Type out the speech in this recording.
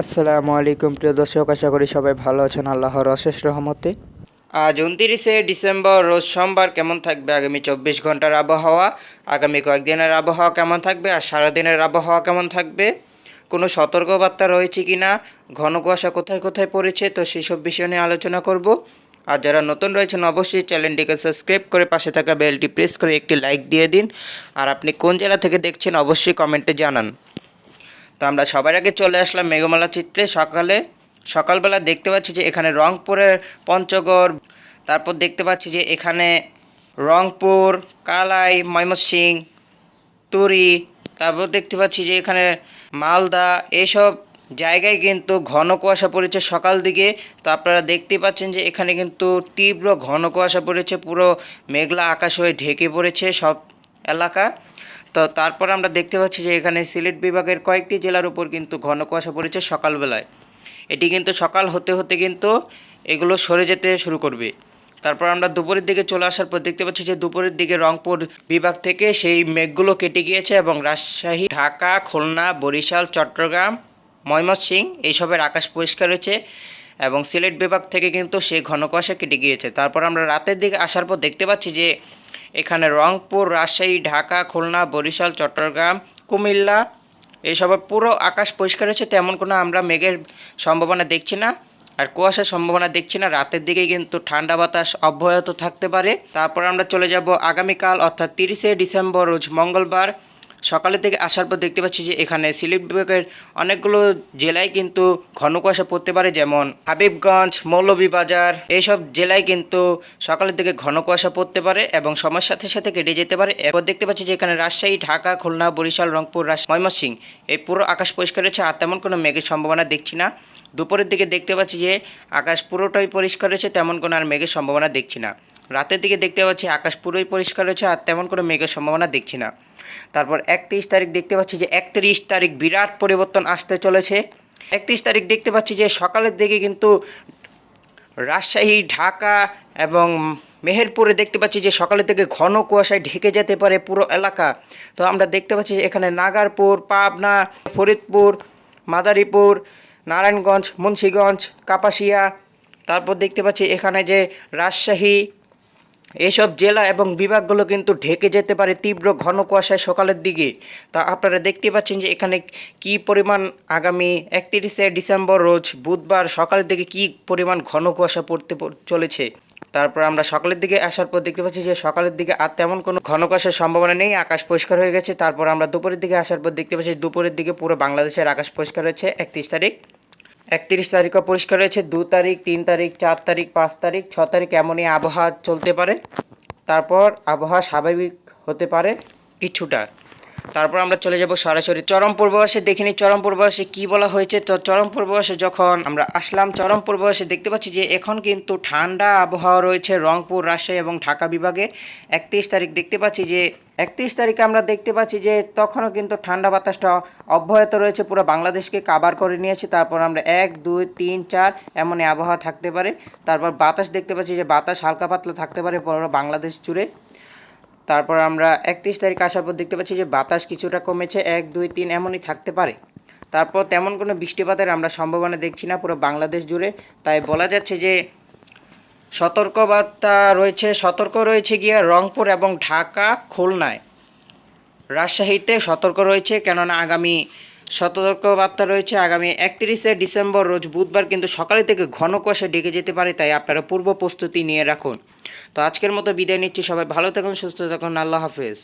আসসালামু আলাইকুম, প্রিয় দর্শক, আশা করি সবাই ভালো আছেন আল্লাহর অশেষ রহমতে। আজ উনতিরিশে ডিসেম্বর, রোজ সোমবার কেমন থাকবে আগামী চব্বিশ ঘণ্টার আবহাওয়া? আগামী কয়েকদিনের আবহাওয়া কেমন থাকবে আর সারাদিনের আবহাওয়া কেমন থাকবে? কোনো সতর্কবার্তা রয়েছে কি না? ঘন কুয়াশা কোথায় কোথায় পড়েছে? তো সেই সব বিষয় নিয়ে আলোচনা করব। আর যারা নতুন রয়েছেন, অবশ্যই চ্যানেলটিকে সাবস্ক্রাইব করে পাশে থাকা বেলটি প্রেস করে একটি লাইক দিয়ে দিন। আর আপনি কোন জেলা থেকে দেখছেন, অবশ্যই কমেন্টে জানান। তো আমরা সবার আগে চলে আসলাম মেঘমালা চিত্রে। সকালে, সকালবেলা দেখতে পাচ্ছি যে এখানে রংপুরের পঞ্চগড়, তারপর দেখতে পাচ্ছি যে এখানে রংপুর, কালাই, ময়মনসিং, তুরি, তারপর দেখতে পাচ্ছি যে এখানে মালদা এইসব জায়গায় কিন্তু ঘন কুয়াশা পড়েছে সকাল দিকে। তো আপনারা দেখতে পাচ্ছেন যে এখানে কিন্তু তীব্র ঘন কুয়াশা পড়েছে, পুরো মেঘলা আকাশ হয়ে ঢেকে পড়েছে সব এলাকা। তো তারপর আমরা দেখতে পাচ্ছি যে এখানে সিলেট বিভাগের কয়েকটি জেলার উপর কিন্তু ঘন কুয়াশা পড়েছে সকালবেলায়। এটি কিন্তু সকাল হতে হতে কিন্তু এগুলো সরে যেতে শুরু করবে। তারপর আমরা দুপুরের দিকে চলে আসার পর দেখতে পাচ্ছি যে দুপুরের দিকে রংপুর বিভাগ থেকে সেই মেঘগুলো কেটে গিয়েছে এবং রাজশাহী, ঢাকা, খুলনা, বরিশাল, চট্টগ্রাম ময়মনসিং এইসবের আকাশ পরিষ্কার রয়েছে। এবং সিলেট বিভাগ থেকে কিন্তু সেই ঘন কুয়াশা কেটে গিয়েছে। তারপর আমরা রাতের দিকে আসার পর দেখতে পাচ্ছি যে এখানে রংপুর, রাজশাহী, ঢাকা, খুলনা, বরিশাল, চট্টগ্রাম, কুমিল্লা এইসবের পুরো আকাশ পরিষ্কার হয়েছে, তেমন কোনো আমরা মেঘের সম্ভাবনা দেখছি না আর কুয়াশার সম্ভাবনা দেখছি না। রাতের দিকে কিন্তু ঠান্ডা বাতাস অব্যাহত থাকতে পারে। তারপর আমরা চলে যাব আগামীকাল, অর্থাৎ তিরিশে ডিসেম্বর, রোজ মঙ্গলবার। সকালের দিকে আসার পর দেখতে পাচ্ছি যে এখানে সিলেট বিভাগের অনেকগুলো জেলায় কিন্তু ঘন কুয়াশা পড়তে পারে, যেমন হাবিবগঞ্জ, মৌলভীবাজার এইসব জেলায় কিন্তু সকালের দিকে ঘন কুয়াশা পড়তে পারে এবং সময়ের সাথে সাথে কেটে যেতে পারে। এরপর দেখতে পাচ্ছি যে এখানে রাজশাহী, ঢাকা, খুলনা, বরিশাল, রংপুর ময়মনসিং এই পুরো আকাশ পরিষ্কার রয়েছে আর তেমন কোনো মেঘের সম্ভাবনা দেখছি না। দুপুরের দিকে দেখতে পাচ্ছি যে আকাশ পুরোটাই পরিষ্কার রয়েছে, তেমন কোনো আর মেঘের সম্ভাবনা দেখছি না। রাতের দিকে দেখতে পাচ্ছি আকাশ পুরোই পরিষ্কার রয়েছে আর তেমন কোনো মেঘের সম্ভাবনা দেখছি না। তারপর একত্রিশ তারিখ দেখতে পাচ্ছি যে একত্রিশ তারিখ বিরাট পরিবর্তন আসতে চলেছে। একত্রিশ তারিখ দেখতে পাচ্ছি যে সকালের দিকে কিন্তু রাজশাহী, ঢাকা এবং মেহেরপুরে দেখতে পাচ্ছি যে সকালের থেকে ঘন কুয়াশায় ঢেকে যেতে পারে পুরো এলাকা। তো আমরা দেখতে পাচ্ছি যে এখানে নাগারপুর, পাবনা, ফরিদপুর, মাদারীপুর, নারায়ণগঞ্জ, মুন্সীগঞ্জ, কাপাসিয়া, তারপর দেখতে পাচ্ছি এখানে যে রাজশাহী এইসব জেলা এবং বিভাগগুলো কিন্তু ঢেকে যেতে পারে তীব্র ঘন কুয়াশায় সকালের দিকে। তা আপনারা দেখতে পাচ্ছেন যে এখানে কি পরিমাণ আগামী একত্রিশে ডিসেম্বর রোজ বুধবার সকালের দিকে কি পরিমাণ ঘন কুয়াশা পড়তে চলেছে। তারপর আমরা সকালের দিকে আসার পর দেখতে পাচ্ছি যে সকালের দিকে আর তেমন কোনো ঘন কুয়াশার সম্ভাবনা নেই, আকাশ পরিষ্কার হয়ে গেছে। তারপর আমরা দুপুরের দিকে আসার পর দেখতে পাচ্ছি দুপুরের দিকে পুরো বাংলাদেশের আকাশ পরিষ্কার হয়েছে, একত্রিশ তারিখ। একত্রিশ তারিখও পরিষ্কার রয়েছে। দু তারিখ, তিন তারিখ, চার তারিখ, পাঁচ তারিখ, ছ তারিখ এমনই আবহাওয়া চলতে পারে। তারপর আবহাওয়া স্বাভাবিক হতে পারে কিছুটা। তারপর আমরা চলে যাব সরাসরি চরম পূর্বাভাসে দেখে নিই চরম পূর্বাভাসে কী বলা হয়েছে। তো চরম পূর্বাভাসে যখন আমরা আসলাম চরম পূর্বাভাসে দেখতে পাচ্ছি যে এখন কিন্তু ঠান্ডা আবহাওয়া রয়েছে রংপুর, রাজশাহী এবং ঢাকা বিভাগে। একত্রিশ তারিখ দেখতে পাচ্ছি যে, একত্রিশ তারিখে আমরা দেখতে পাচ্ছি যে তখনও কিন্তু ঠান্ডা বাতাসটা অব্যাহত রয়েছে। পুরো বাংলাদেশকে কাবার করে নিয়েছে। তারপর আমরা এক, দুই, তিন, চার এমনই আবহাওয়া থাকতে পারে। তারপর বাতাস দেখতে পাচ্ছি যে বাতাস হালকা পাতলা থাকতে পারে। পুরো বাংলাদেশ জুড়ে তারপর আমরা একত্রিশ তারিখ আসার পর দেখতে পাচ্ছি যে বাতাস কিছুটা কমেছে। এক, দুই, তিন এমনই থাকতে পারে। তারপর তেমন কোনো বৃষ্টিপাতের আমরা সম্ভাবনা দেখছি না পুরো বাংলাদেশ জুড়ে। তাই বলা যাচ্ছে যে সতর্কবার্তা রয়েছে, সতর্ক রয়েছে গিয়া রংপুর এবং ঢাকা, খুলনায়। রাজশাহীতে সতর্ক রয়েছে, কেননা আগামী সতর্কবার্তা রয়েছে, আগামী একত্রিশে ডিসেম্বর রোজ বুধবার কিন্তু সকালে থেকে ঘন কুয়াশা ডেকে যেতে পারে, তাই আপনারা পূর্ব প্রস্তুতি নিয়ে রাখুন। তো আজকের মতো বিদায় নিচ্ছি, সবাই ভালো থাকুন, সুস্থ থাকুন, আল্লাহ হাফেজ।